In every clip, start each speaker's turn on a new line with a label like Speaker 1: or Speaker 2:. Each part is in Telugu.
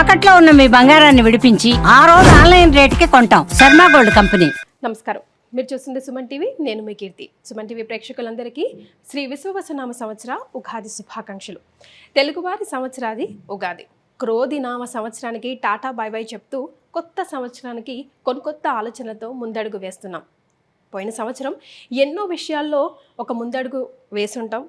Speaker 1: తాకట్లో ఉన్న మీ బంగారాన్ని విడిపించి ఆ రోజు ఆన్లైన్ రేటుకి కొంటాం. Sharma gold company.
Speaker 2: నమస్కారం. మీరు చూస్తుంది సుమన్ టీవీ నేను మీ కీర్తి. సుమన్ టీవీ ప్రేక్షకులందరికీ శ్రీ విశ్వవసనామ సంవత్సర ఉగాది శుభాకాంక్షలు. తెలుగువారి సంవత్సరాది ఉగాది. క్రోధి నామ సంవత్సరానికి టాటా బై బాయ్ చెప్తూ కొత్త సంవత్సరానికి కొన్ని కొత్త ఆలోచనలతో ముందడుగు వేస్తున్నాం. పోయిన సంవత్సరం ఎన్నో విషయాల్లో ఒక ముందడుగు వేసుంటాం.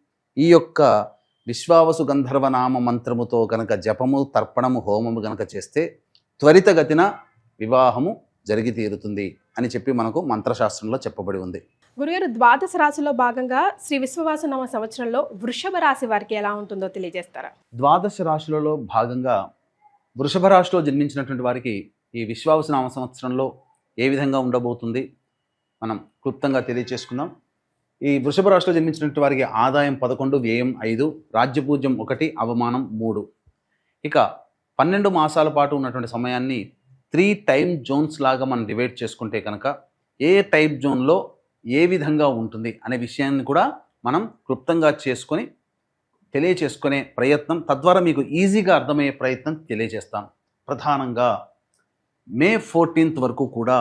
Speaker 3: ఈ యొక్క విశ్వావసు గంధర్వనామ మంత్రముతో కనుక జపము తర్పణము హోమము గనక చేస్తే త్వరితగతిన వివాహము జరిగి తీరుతుంది అని చెప్పి మనకు మంత్రశాస్త్రంలో చెప్పబడి ఉంది.
Speaker 2: గురుగారు ద్వాదశ రాశిలో భాగంగా శ్రీ విశ్వవాస నామ సంవత్సరంలో వృషభ రాశి వారికి ఎలా ఉంటుందో తెలియజేస్తారా?
Speaker 3: ద్వాదశ రాశులలో భాగంగా వృషభ రాశిలో జన్మించినటువంటి వారికి ఈ విశ్వావసనామ సంవత్సరంలో ఏ విధంగా ఉండబోతుంది? మనం క్లుప్తంగా తెలియచేసుకుందాం. ఈ వృషభ రాశిలో జన్మించినటువంటి వారికి ఆదాయం పదకొండు వ్యయం ఐదు రాజ్యపూజ్యం ఒకటి అవమానం మూడు. ఇక పన్నెండు మాసాల పాటు ఉన్నటువంటి సమయాన్ని త్రీ టైం జోన్స్ లాగా మనం డివైడ్ చేసుకుంటే కనుక ఏ టైప్ జోన్లో ఏ విధంగా ఉంటుంది అనే విషయాన్ని కూడా మనం క్లుప్తంగా చేసుకొని తెలియచేసుకునే ప్రయత్నం తద్వారా మీకు ఈజీగా అర్థమయ్యే ప్రయత్నం తెలియజేస్తాను. ప్రధానంగా మే ఫోర్టీన్త్ వరకు కూడా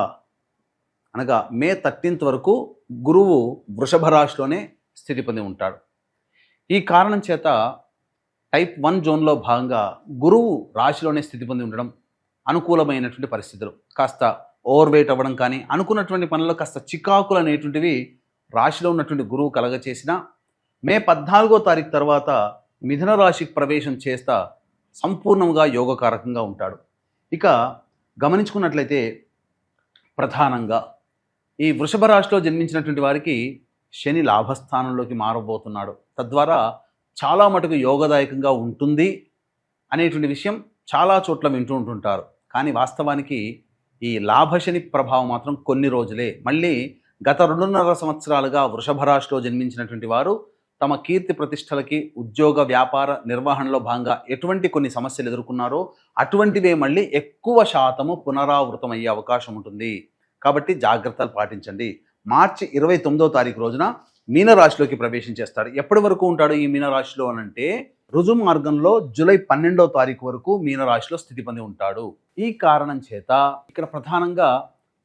Speaker 3: అనగా మే థర్టీన్త్ వరకు గురువు వృషభ రాశిలోనే స్థితి పొంది ఉంటాడు. ఈ కారణం చేత టైప్ వన్ జోన్లో భాగంగా గురువు రాశిలోనే స్థితి పొంది ఉండడం అనుకూలమైనటువంటి పరిస్థితులు. కాస్త ఓవర్ వెయిట్ అవ్వడం కానీ అనుకున్నటువంటి పనుల్లో కాస్త చికాకులు అనేటువంటివి రాశిలో ఉన్నటువంటి గురువు కలగచేసిన మే పద్నాలుగో తారీఖు తర్వాత మిథున రాశికి ప్రవేశం చేస్తా సంపూర్ణంగా యోగకారకంగా ఉంటాడు. ఇక గమనించుకున్నట్లయితే ప్రధానంగా ఈ వృషభ రాశిలో జన్మించినటువంటి వారికి శని లాభస్థానంలోకి మారబోతున్నాడు. తద్వారా చాలా మటుకు యోగదాయకంగా ఉంటుంది అనేటువంటి విషయం చాలా చోట్ల వింటూ ఉంటుంటారు. కానీ వాస్తవానికి ఈ లాభశని ప్రభావం మాత్రం కొన్ని రోజులే. మళ్ళీ గత రెండున్నర సంవత్సరాలుగా వృషభ రాశిలో జన్మించినటువంటి వారు తమ కీర్తి ప్రతిష్టలకి ఉద్యోగ వ్యాపార నిర్వహణలో భాగంగా ఎటువంటి కొన్ని సమస్యలు ఎదుర్కొన్నారో అటువంటివే మళ్ళీ ఎక్కువ శాతము పునరావృతం అయ్యే అవకాశం ఉంటుంది. కాబట్టి జాగ్రత్తలు పాటించండి. మార్చి ఇరవై తొమ్మిదో తారీఖు రోజున మీనరాశిలోకి ప్రవేశం చేస్తాడు ఎప్పటి వరకు ఉంటాడు ఈ మీనరాశిలో అని అంటే రుజు మార్గంలో జూలై పన్నెండో తారీఖు వరకు మీనరాశిలో స్థితి పొంది ఉంటాడు. ఈ కారణం చేత ఇక్కడ ప్రధానంగా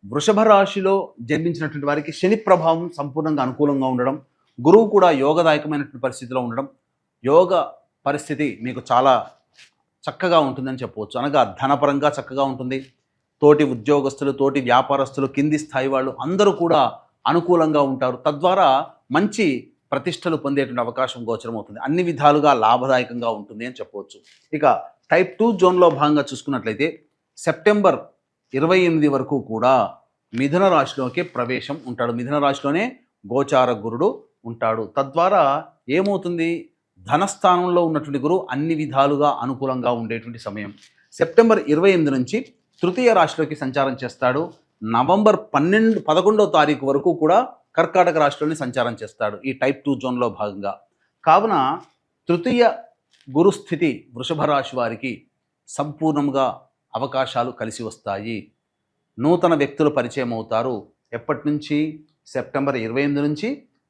Speaker 3: వృషభ రాశిలో జన్మించినటువంటి వారికి శని ప్రభావం సంపూర్ణంగా అనుకూలంగా ఉండడం గురువు కూడా యోగదాయకమైనటువంటి పరిస్థితిలో ఉండడం యోగ పరిస్థితి మీకు చాలా చక్కగా ఉంటుందని చెప్పవచ్చు. అనగా ధనపరంగా చక్కగా ఉంటుంది. తోటి ఉద్యోగస్తులు తోటి వ్యాపారస్తులు కింది స్థాయి వాళ్ళు అందరూ కూడా అనుకూలంగా ఉంటారు. తద్వారా మంచి ప్రతిష్టలు పొందేటువంటి అవకాశం గోచరమవుతుంది. అన్ని విధాలుగా లాభదాయకంగా ఉంటుంది అని చెప్పవచ్చు. ఇక టైప్ టూ జోన్లో భాగంగా చూసుకున్నట్లయితే సెప్టెంబర్ ఇరవై ఎనిమిది వరకు కూడా మిథున రాశిలోకి ప్రవేశం ఉంటాడు. మిథున రాశిలోనే గోచార గురుడు ఉంటాడు. తద్వారా ఏమవుతుంది? ధనస్థానంలో ఉన్నటువంటి గురువు అన్ని విధాలుగా అనుకూలంగా ఉండేటువంటి సమయం. సెప్టెంబర్ ఇరవై ఎనిమిది నుంచి తృతీయ రాశిలోకి సంచారం చేస్తాడు. నవంబర్ పన్నెండు పదకొండవ తారీఖు వరకు కూడా కర్కాటక రాశిలోనే సంచారం చేస్తాడు. ఈ టైప్ టూ జోన్లో భాగంగా. కావున తృతీయ గురుస్థితి వృషభ రాశి వారికి సంపూర్ణంగా అవకాశాలు కలిసి వస్తాయి. నూతన వ్యక్తులు పరిచయం అవుతారు. ఎప్పటి నుంచి సెప్టెంబర్ ఇరవై ఎనిమిది నుంచి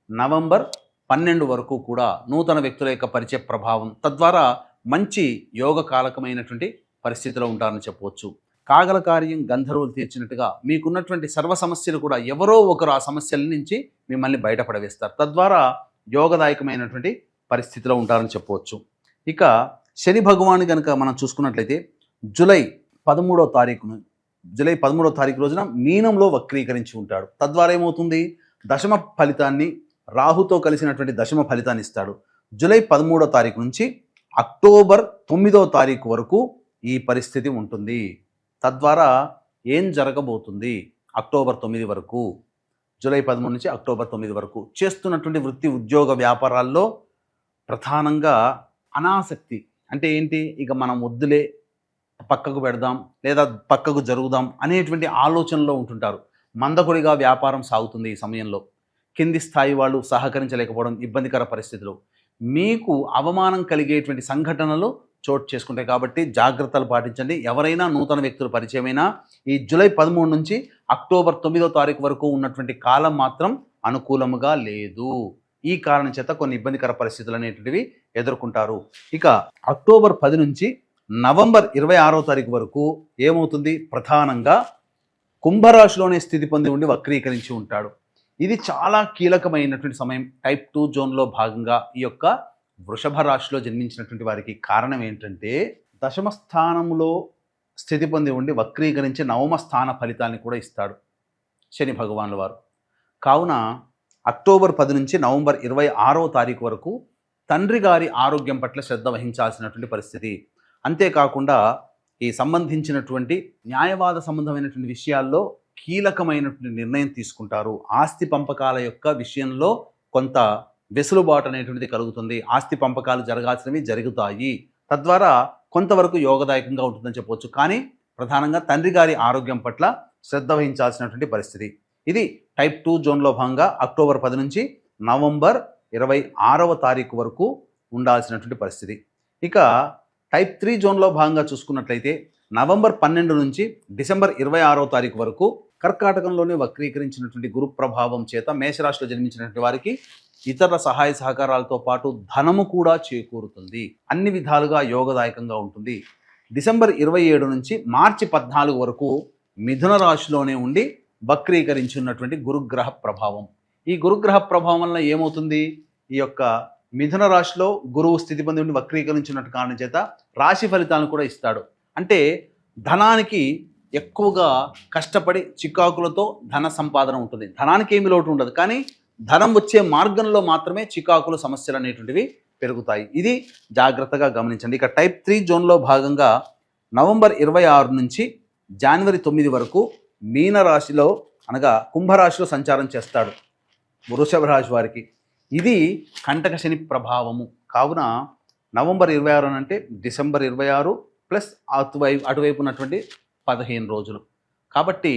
Speaker 3: నవంబర్ పన్నెండు వరకు కూడా నూతన వ్యక్తుల యొక్క పరిచయ ప్రభావం తద్వారా మంచి యోగ కాలకమైనటువంటి పరిస్థితిలో ఉంటారని చెప్పవచ్చు. కాగల కార్యం గంధర్వులు తీర్చినట్టుగా మీకున్నటువంటి సర్వ సమస్యలు కూడా ఎవరో ఒకరు ఆ సమస్యల నుంచి మిమ్మల్ని బయటపడవేస్తారు. తద్వారా యోగదాయకమైనటువంటి పరిస్థితిలో ఉంటారని చెప్పవచ్చు. ఇక శని భగవాన్ కనుక మనం చూసుకున్నట్లయితే జూలై పదమూడో తారీఖును జూలై పదమూడో తారీఖు రోజున మీనంలో వక్రీకరించి ఉంటాడు. తద్వారా ఏమవుతుంది? దశమ ఫలితాన్ని రాహుతో కలిసినటువంటి దశమ ఫలితాన్ని ఇస్తాడు. జూలై పదమూడో తారీఖు నుంచి అక్టోబర్ తొమ్మిదో తారీఖు వరకు ఈ పరిస్థితి ఉంటుంది. తద్వారా ఏం జరగబోతుంది? అక్టోబర్ తొమ్మిది వరకు జూలై పదమూడు నుంచి అక్టోబర్ తొమ్మిది వరకు చేస్తున్నటువంటి వృత్తి ఉద్యోగ వ్యాపారాల్లో ప్రధానంగా అనాసక్తి అంటే ఏంటి? ఇక మనం వద్దులే పక్కకు పెడదాం లేదా పక్కకు జరుగుదాం అనేటువంటి ఆలోచనలో ఉంటుంటారు. మందకొడిగా వ్యాపారం సాగుతుంది ఈ సమయంలో. కింది స్థాయి వాళ్ళు సహకరించలేకపోవడం ఇబ్బందికర పరిస్థితులు. మీకు అవమానం కలిగేటువంటి సంఘటనలు చోటు చేసుకుంటాయి కాబట్టి జాగ్రత్తలు పాటించండి. ఎవరైనా నూతన వ్యక్తులు పరిచయమైనా ఈ జూలై పదమూడు నుంచి అక్టోబర్ తొమ్మిదో తారీఖు వరకు ఉన్నటువంటి కాలం మాత్రం అనుకూలముగా లేదు. ఈ కారణం చేత కొన్ని ఇబ్బందికర పరిస్థితులు అనేటువంటివి ఎదుర్కొంటారు. ఇక అక్టోబర్ పది నుంచి నవంబర్ ఇరవై ఆరో తారీఖు వరకు ఏమవుతుంది? ప్రధానంగా కుంభరాశిలోనే స్థితి పొంది ఉండి వక్రీకరించి ఉంటాడు. ఇది చాలా కీలకమైనటువంటి సమయం. టైప్ టూ జోన్లో భాగంగా ఈ యొక్క వృషభ రాశిలో జన్మించినటువంటి వారికి కారణం ఏంటంటే దశమ స్థానంలో స్థితి పొంది ఉండి వక్రీకరించి నవమ స్థాన ఫలితాన్ని కూడా ఇస్తాడు శని భగవానుల వారు. కావున అక్టోబర్ పది నుంచి నవంబర్ ఇరవై ఆరో తారీఖు వరకు తండ్రి గారి ఆరోగ్యం పట్ల శ్రద్ధ వహించాల్సినటువంటి పరిస్థితి. అంతేకాకుండా ఈ సంబంధించినటువంటి న్యాయవాద సంబంధమైనటువంటి విషయాల్లో కీలకమైనటువంటి నిర్ణయం తీసుకుంటారు. ఆస్తి పంపకాల యొక్క విషయంలో కొంత వెసులుబాటు అనేటువంటిది కలుగుతుంది. ఆస్తి పంపకాలు జరగాల్సినవి జరుగుతాయి. తద్వారా కొంతవరకు యోగదాయకంగా ఉంటుందని చెప్పవచ్చు కానీ ప్రధానంగా తండ్రి గారి ఆరోగ్యం పట్ల శ్రద్ధ వహించాల్సినటువంటి పరిస్థితి. ఇది టైప్ టూ జోన్లో భాగంగా అక్టోబర్ పది నుంచి నవంబర్ ఇరవై ఆరవ తారీఖు వరకు ఉండాల్సినటువంటి పరిస్థితి. ఇక టైప్ త్రీ జోన్లో భాగంగా చూసుకున్నట్లయితే నవంబర్ పన్నెండు నుంచి డిసెంబర్ ఇరవై ఆరవ తారీఖు వరకు కర్కాటకంలోనే వక్రీకరించినటువంటి గురు ప్రభావం చేత మేషరాశిలో జన్మించినటువంటి వారికి ఇతర సహాయ సహకారాలతో పాటు ధనము కూడా చేకూరుతుంది. అన్ని విధాలుగా యోగదాయకంగా ఉంటుంది. డిసెంబర్ ఇరవై ఏడు నుంచి మార్చి పద్నాలుగు వరకు మిథున రాశిలోనే ఉండి వక్రీకరించి ఉన్నటువంటి గురుగ్రహ ప్రభావం. ఈ గురుగ్రహ ప్రభావం వలన ఏమవుతుంది? ఈ యొక్క మిథున రాశిలో గురువు స్థితి పొంది ఉండి వక్రీకరించున్నట్టు కారణం చేత రాశి ఫలితాలను కూడా ఇస్తాడు. అంటే ధనానికి ఎక్కువగా కష్టపడి చికాకులతో ధన సంపాదన ఉంటుంది. ధనానికి ఏమి లోటు ఉండదు. కానీ ధనం వచ్చే మార్గంలో మాత్రమే చికాకులు సమస్యలు అనేటువంటివి పెరుగుతాయి. ఇది జాగ్రత్తగా గమనించండి. ఇక టైప్ త్రీ జోన్లో భాగంగా నవంబర్ ఇరవై ఆరు నుంచి జనవరి తొమ్మిది వరకు మీన రాశిలో అనగా కుంభరాశిలో సంచారం చేస్తాడు వృషభ రాశి వారికి. ఇది కంటక శని ప్రభావము. కావున నవంబర్ ఇరవై ఆరు అంటే డిసెంబర్ ఇరవై ఆరు ప్లస్ అటువైపు అటువైపు ఉన్నటువంటి పదిహేను రోజులు. కాబట్టి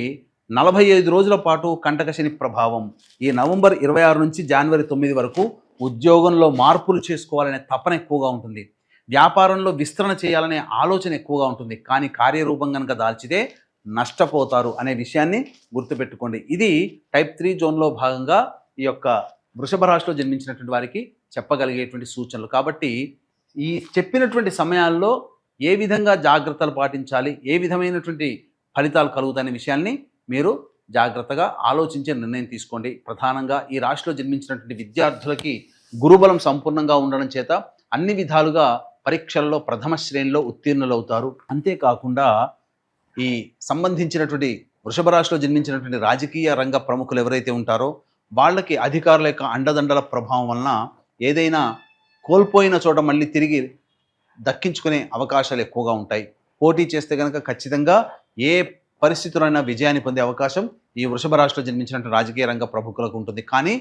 Speaker 3: నలభై ఐదు రోజుల పాటు కంటకశని ప్రభావం. ఈ నవంబర్ ఇరవై ఆరు నుంచి జనవరి తొమ్మిది వరకు ఉద్యోగంలో మార్పులు చేసుకోవాలనే తపన ఎక్కువగా ఉంటుంది. వ్యాపారంలో విస్తరణ చేయాలనే ఆలోచన ఎక్కువగా ఉంటుంది. కానీ కార్యరూపం కనుక దాల్చితే నష్టపోతారు అనే విషయాన్ని గుర్తుపెట్టుకోండి. ఇది టైప్ త్రీ జోన్లో భాగంగా ఈ యొక్క వృషభ రాశిలో జన్మించినటువంటి వారికి చెప్పగలిగేటువంటి సూచనలు. కాబట్టి ఈ చెప్పినటువంటి సమయాల్లో ఏ విధంగా జాగ్రత్తలు పాటించాలి ఏ విధమైనటువంటి ఫలితాలు కలుగుతాయనే విషయాన్ని మీరు జాగ్రత్తగా ఆలోచించే నిర్ణయం తీసుకోండి. ప్రధానంగా ఈ రాశిలో జన్మించినటువంటి విద్యార్థులకి గురుబలం సంపూర్ణంగా ఉండడం చేత అన్ని విధాలుగా పరీక్షల్లో ప్రథమ శ్రేణిలో ఉత్తీర్ణులవుతారు. అంతేకాకుండా ఈ సంబంధించినటువంటి వృషభ రాశిలో జన్మించినటువంటి రాజకీయ రంగ ప్రముఖులు ఎవరైతే ఉంటారో వాళ్ళకి అధికారుల యొక్క అండదండల ప్రభావం వలన ఏదైనా కోల్పోయిన చోట మళ్ళీ తిరిగి దక్కించుకునే అవకాశాలు ఎక్కువగా ఉంటాయి. పోటీ చేస్తే కనుక ఖచ్చితంగా ఏ పరిస్థితులైనా విజయాన్ని పొందే అవకాశం ఈ వృషభ రాశిలో జన్మించినట్టు రాజకీయ రంగ ప్రముఖులకు ఉంటుంది. కానీ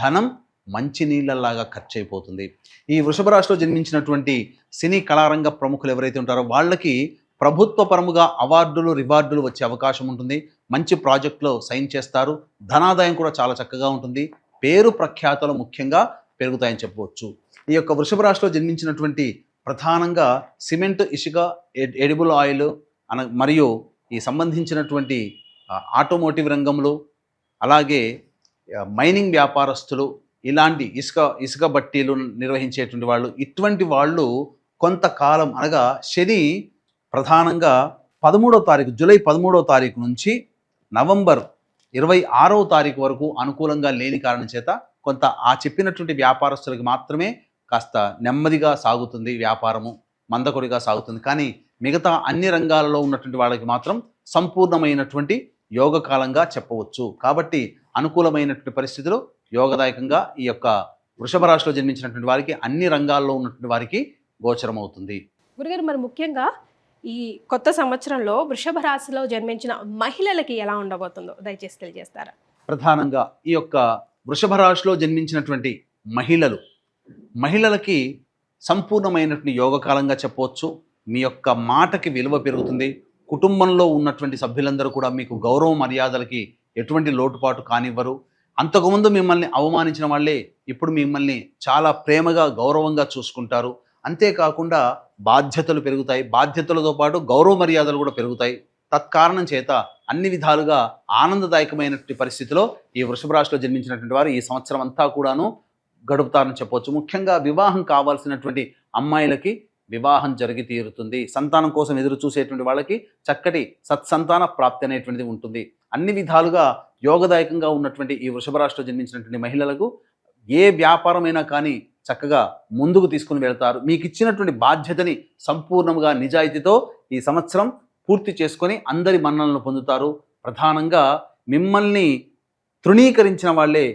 Speaker 3: ధనం మంచి నీళ్ళలాగా ఖర్చు అయిపోతుంది ఈ వృషభ రాశిలో జన్మించినటువంటి సినీ కళారంగ ప్రముఖులు ఎవరైతే ఉంటారో వాళ్ళకి ప్రభుత్వ పరముగా అవార్డులు రివార్డులు వచ్చే అవకాశం ఉంటుంది. మంచి ప్రాజెక్టులో సైన్ చేస్తారు. ధనాదాయం కూడా చాలా చక్కగా ఉంటుంది. పేరు ప్రఖ్యాతలు ముఖ్యంగా పెరుగుతాయని చెప్పవచ్చు. ఈ యొక్క వృషభ రాశిలో జన్మించినటువంటి ప్రధానంగా సిమెంట్ ఇసుక ఎడిబుల్ ఆయిల్ అన మరియు ఈ సంబంధించినటువంటి ఆటోమోటివ్ రంగంలో అలాగే మైనింగ్ వ్యాపారస్తులు ఇలాంటి ఇసుక ఇసుక బట్టీలు నిర్వహించేటువంటి వాళ్ళు ఇటువంటి వాళ్ళు కొంతకాలం అనగా శని ప్రధానంగా పదమూడో తారీఖు జూలై పదమూడో తారీఖు నుంచి నవంబర్ ఇరవై ఆరో తారీఖు వరకు అనుకూలంగా లేని కారణం చేత కొంత ఆ చెప్పినటువంటి వ్యాపారస్తులకు మాత్రమే కాస్త నెమ్మదిగా సాగుతుంది వ్యాపారము మందకొడిగా సాగుతుంది. కానీ మిగతా అన్ని రంగాలలో ఉన్నటువంటి వాళ్ళకి మాత్రం సంపూర్ణమైనటువంటి యోగకాలంగా చెప్పవచ్చు. కాబట్టి అనుకూలమైనటువంటి పరిస్థితులు యోగదాయకంగా ఈ యొక్క వృషభ రాశిలో జన్మించినటువంటి వారికి అన్ని రంగాల్లో ఉన్నటువంటి వారికి గోచరం అవుతుంది
Speaker 2: గురుగారు మరి ముఖ్యంగా ఈ కొత్త సంవత్సరంలో వృషభ రాశిలో జన్మించిన మహిళలకి ఎలా ఉండబోతుందో దయచేసి తెలియజేస్తారా?
Speaker 3: ప్రధానంగా ఈ యొక్క వృషభ రాశిలో జన్మించినటువంటి మహిళలు. మహిళలకి సంపూర్ణమైనటువంటి యోగకాలంగా చెప్పవచ్చు. మీ యొక్క మాటకి విలువ పెరుగుతుంది. కుటుంబంలో ఉన్నటువంటి సభ్యులందరూ కూడా మీకు గౌరవ మర్యాదలకి ఎటువంటి లోటుపాటు కానివ్వరు. అంతకుముందు మిమ్మల్ని అవమానించిన వాళ్ళే ఇప్పుడు మిమ్మల్ని చాలా ప్రేమగా గౌరవంగా చూసుకుంటారు. అంతేకాకుండా బాధ్యతలు పెరుగుతాయి. బాధ్యతలతో పాటు గౌరవ మర్యాదలు కూడా పెరుగుతాయి. తత్కారణం చేత అన్ని విధాలుగా ఆనందదాయకమైనటువంటి పరిస్థితిలో ఈ వృషభ రాశిలో జన్మించినటువంటి వారు ఈ సంవత్సరం అంతా కూడాను గడుపుతారని చెప్పవచ్చు ముఖ్యంగా వివాహం కావాల్సినటువంటి అమ్మాయిలకి వివాహం జరిగి తీరుతుంది. సంతానం కోసం ఎదురు చూసేటువంటి వాళ్ళకి చక్కటి సత్సంతాన ప్రాప్తి అనేటువంటిది ఉంటుంది. అన్ని విధాలుగా యోగదాయకంగా ఉన్నటువంటి ఈ వృషభ రాశిలో జన్మించినటువంటి మహిళలకు ఏ వ్యాపారమైనా కానీ చక్కగా ముందుకు తీసుకుని వెళ్తారు. మీకు ఇచ్చినటువంటి బాధ్యతని సంపూర్ణంగా నిజాయితీతో ఈ సంవత్సరం పూర్తి చేసుకొని అందరి మన్నలను పొందుతారు. ప్రధానంగా మిమ్మల్ని తృణీకరించిన వాళ్ళే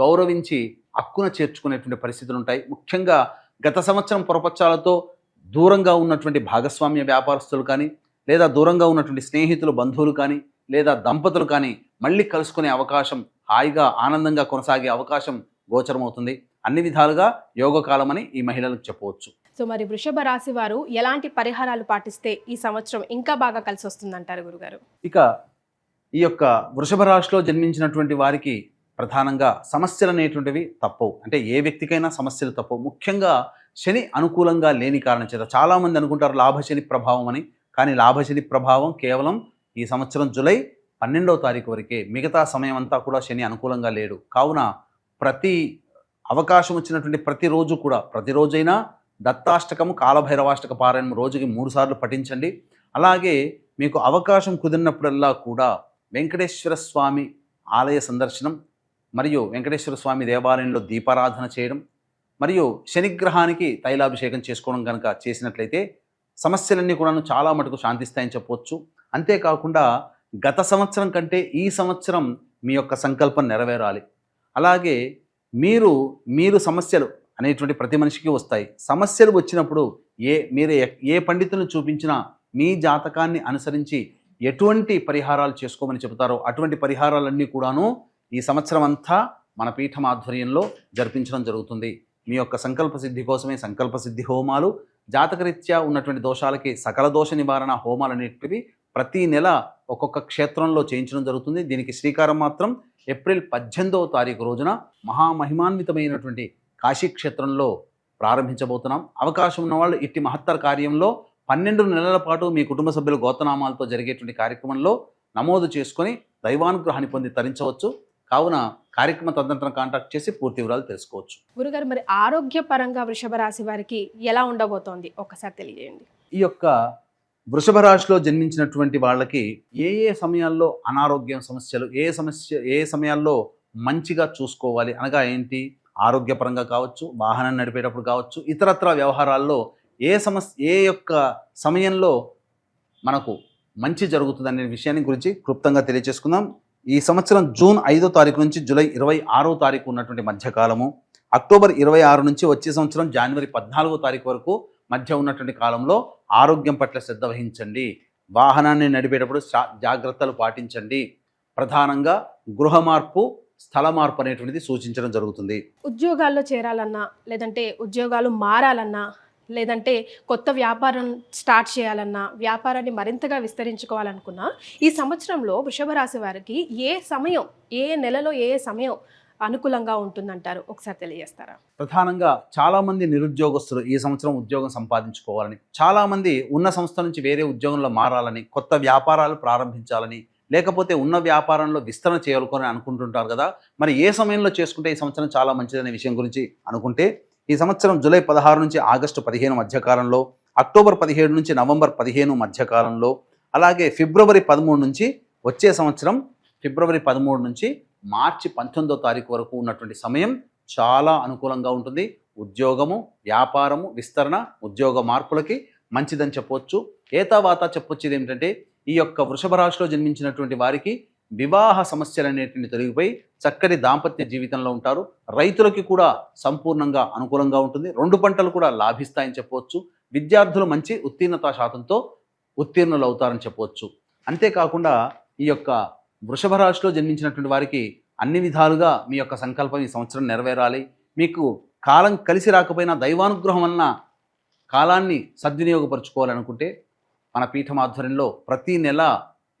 Speaker 3: గౌరవించి హక్కున చేర్చుకునేటువంటి పరిస్థితులు ఉంటాయి ముఖ్యంగా గత సంవత్సరం పొరపచ్చాలతో దూరంగా ఉన్నటువంటి భాగస్వామ్య వ్యాపారస్తులు కానీ లేదా దూరంగా ఉన్నటువంటి స్నేహితులు బంధువులు కానీ లేదా దంపతులు కానీ మళ్ళీ కలుసుకునే అవకాశం హాయిగా ఆనందంగా కొనసాగే అవకాశం గోచరమవుతుంది. అన్ని విధాలుగా యోగకాలం అని ఈ మహిళలకు చెప్పవచ్చు.
Speaker 2: సో మరి వృషభ రాశి వారు ఎలాంటి పరిహారాలు పాటిస్తే ఈ సంవత్సరం ఇంకా బాగా కలిసి వస్తుందంటారు గురుగారు?
Speaker 3: ఇక ఈ యొక్క వృషభ రాశిలో జన్మించినటువంటి వారికి ప్రధానంగా సమస్యలు అనేటువంటివి తప్పవు. అంటే ఏ వ్యక్తికైనా సమస్యలు తప్పవు. ముఖ్యంగా శని అనుకూలంగా లేని కారణం చేత చాలామంది అనుకుంటారు లాభశని ప్రభావం అని కానీ లాభశని ప్రభావం కేవలం ఈ సంవత్సరం జులై పన్నెండవ తారీఖు వరకే. మిగతా సమయం అంతా కూడా శని అనుకూలంగా లేడు. కావున ప్రతి అవకాశం వచ్చినటువంటి ప్రతిరోజు కూడా ప్రతిరోజైనా దత్తాష్టకము కాలభైరవాష్టక పారాయణం రోజుకి మూడుసార్లు పఠించండి. అలాగే మీకు అవకాశం కుదిరినప్పుడల్లా కూడా వెంకటేశ్వర స్వామి ఆలయ సందర్శనం మరియు వెంకటేశ్వర స్వామి దేవాలయంలో దీపారాధన చేయడం మరియు శనిగ్రహానికి తైలాభిషేకం చేసుకోవడం కనుక చేసినట్లయితే సమస్యలన్నీ కూడాను చాలా మటుకు శాంతిస్తాయని చెప్పవచ్చు అంతేకాకుండా గత సంవత్సరం కంటే ఈ సంవత్సరం మీ యొక్క సంకల్పం నెరవేరాలి. అలాగే మీరు మీరు సమస్యలు అనేటువంటి ప్రతి మనిషికి వస్తాయి. సమస్యలు వచ్చినప్పుడు ఏ మీరు ఏ పండితులను చూపించినా మీ జాతకాన్ని అనుసరించి ఎటువంటి పరిహారాలు చేసుకోమని చెబుతారో అటువంటి పరిహారాలన్నీ కూడాను ఈ సంవత్సరం అంతా మన పీఠం ఆధ్వర్యంలో జరిపించడం జరుగుతుంది. మీ యొక్క సంకల్ప సిద్ధి కోసమే సంకల్ప సిద్ధి హోమాలు. జాతకరీత్యా ఉన్నటువంటి దోషాలకి సకల దోష నివారణ హోమాలు అనేటివి ప్రతి నెల ఒక్కొక్క క్షేత్రంలో చేయించడం జరుగుతుంది. దీనికి శ్రీకారం మాత్రం ఏప్రిల్ పద్దెనిమిదవ తారీఖు రోజున మహామహిమాన్వితమైనటువంటి కాశీ క్షేత్రంలో ప్రారంభించబోతున్నాం. అవకాశం ఉన్నవాళ్ళు ఇట్టి మహత్తర కార్యంలో పన్నెండు నెలల పాటు మీ కుటుంబ సభ్యుల గోతనామాలతో జరిగేటువంటి కార్యక్రమంలో నమోదు చేసుకొని దైవానుగ్రహాన్ని పొంది తరించవచ్చు. కావున కార్యక్రమ తదనంతరం కాంటాక్ట్ చేసి పూర్తి వివరాలు తెలుసుకోవచ్చు.
Speaker 2: గురుగారు మరి ఆరోగ్యపరంగా వృషభ రాశి వారికి ఎలా ఉండబోతోంది? ఒకసారి తెలియజేయండి.
Speaker 3: ఈ యొక్క వృషభ రాశిలో జన్మించినటువంటి వాళ్ళకి ఏ ఏ సమయాల్లో అనారోగ్యం సమస్యలు ఏ సమస్య ఏ సమయాల్లో మంచిగా చూసుకోవాలి అనగా ఏంటి? ఆరోగ్యపరంగా కావచ్చు వాహనం నడిపేటప్పుడు కావచ్చు ఇతరత్ర వ్యవహారాల్లో ఏ సమస్య ఏ యొక్క సమయంలో మనకు మంచి జరుగుతుందనే విషయాన్ని గురించి క్లుప్తంగా తెలియజేసుకుందాం. ఈ సంవత్సరం జూన్ ఐదో తారీఖు నుంచి జూలై ఇరవై ఆరో తారీఖు ఉన్నటువంటి మధ్యకాలము అక్టోబర్ ఇరవై ఆరు నుంచి వచ్చే సంవత్సరం జనవరి పద్నాలుగో తారీఖు వరకు మధ్య ఉన్నటువంటి కాలంలో ఆరోగ్యం పట్ల శ్రద్ధ వహించండి. వాహనాన్ని నడిపేటప్పుడు జాగ్రత్తలు పాటించండి. ప్రధానంగా గృహ మార్పు స్థల మార్పు అనేటువంటిది సూచించడం జరుగుతుంది.
Speaker 2: ఉద్యోగాల్లో చేరాలన్నా లేదంటే ఉద్యోగాలు మారాలన్నా లేదంటే కొత్త వ్యాపారం స్టార్ట్ చేయాలన్నా వ్యాపారాన్ని మరింతగా విస్తరించుకోవాలనుకున్నా ఈ సంవత్సరంలో వృషభ రాశి వారికి ఏ సమయం ఏ నెలలో ఏ సమయం అనుకూలంగా ఉంటుందంటారు? ఒకసారి తెలియజేస్తారా?
Speaker 3: ప్రధానంగా చాలామంది నిరుద్యోగస్తులు ఈ సంవత్సరం ఉద్యోగం సంపాదించుకోవాలని చాలామంది ఉన్న సంస్థ నుంచి వేరే ఉద్యోగంలో మారాలని కొత్త వ్యాపారాలు ప్రారంభించాలని లేకపోతే ఉన్న వ్యాపారంలో విస్తరణ చేయాలని అనుకుంటుంటారు కదా. మరి ఏ సమయంలో చేసుకుంటే ఈ సంవత్సరం చాలా మంచిదనే విషయం గురించి అనుకుంటే ఈ సంవత్సరం జూలై పదహారు నుంచి ఆగస్టు పదిహేను మధ్యకాలంలో అక్టోబర్ పదిహేడు నుంచి నవంబర్ పదిహేను మధ్యకాలంలో అలాగే ఫిబ్రవరి పదమూడు నుంచి వచ్చే సంవత్సరం ఫిబ్రవరి పదమూడు నుంచి మార్చి పంతొమ్మిదో తారీఖు వరకు ఉన్నటువంటి సమయం చాలా అనుకూలంగా ఉంటుంది. ఉద్యోగము వ్యాపారము విస్తరణ ఉద్యోగ మార్పులకి మంచిదని చెప్పొచ్చు. ఏతావాత చెప్పొచ్చేది ఏమిటంటే ఈ యొక్క వృషభ రాశిలో జన్మించినటువంటి వారికి వివాహ సమస్యలు అనేటువంటి తొలగిపోయి చక్కటి దాంపత్య జీవితంలో ఉంటారు. రైతులకి కూడా సంపూర్ణంగా అనుకూలంగా ఉంటుంది. రెండు పంటలు కూడా లాభిస్తాయని చెప్పవచ్చు. విద్యార్థులు మంచి ఉత్తీర్ణతా శాతంతో ఉత్తీర్ణులు అవుతారని చెప్పవచ్చు. అంతేకాకుండా ఈ యొక్క వృషభ రాశిలో జన్మించినటువంటి వారికి అన్ని విధాలుగా మీ యొక్క సంకల్పం ఈ సంవత్సరం నెరవేరాలి. మీకు కాలం కలిసి రాకపోయినా దైవానుగ్రహం వలన కాలాన్ని సద్వినియోగపరుచుకోవాలనుకుంటే మన పీఠం ఆధ్వర్యంలో ప్రతి నెల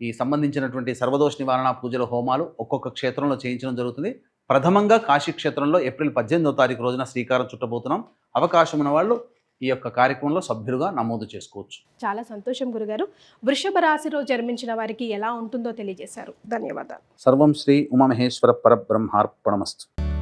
Speaker 3: ఈ సంబంధించినటువంటి సర్వదోష నివారణ పూజల హోమాలు ఒక్కొక్క క్షేత్రంలో చేయించడం జరుగుతుంది. ప్రథమంగా కాశీ క్షేత్రంలో ఏప్రిల్ పద్దెనిమిదో తారీఖు రోజున శ్రీకారం చుట్టబోతున్నాం. అవకాశం ఉన్న వాళ్ళు ఈ యొక్క కార్యక్రమంలో సభ్యులుగా నమోదు చేసుకోవచ్చు.
Speaker 2: చాలా సంతోషం గురుగారు. వృషభ రాశిలో జన్మించిన వారికి ఎలా ఉంటుందో తెలియజేశారు. ధన్యవాదాలు.
Speaker 3: సర్వం శ్రీ ఉమామహేశ్వర పరబ్రహ్మార్పణమస్తు.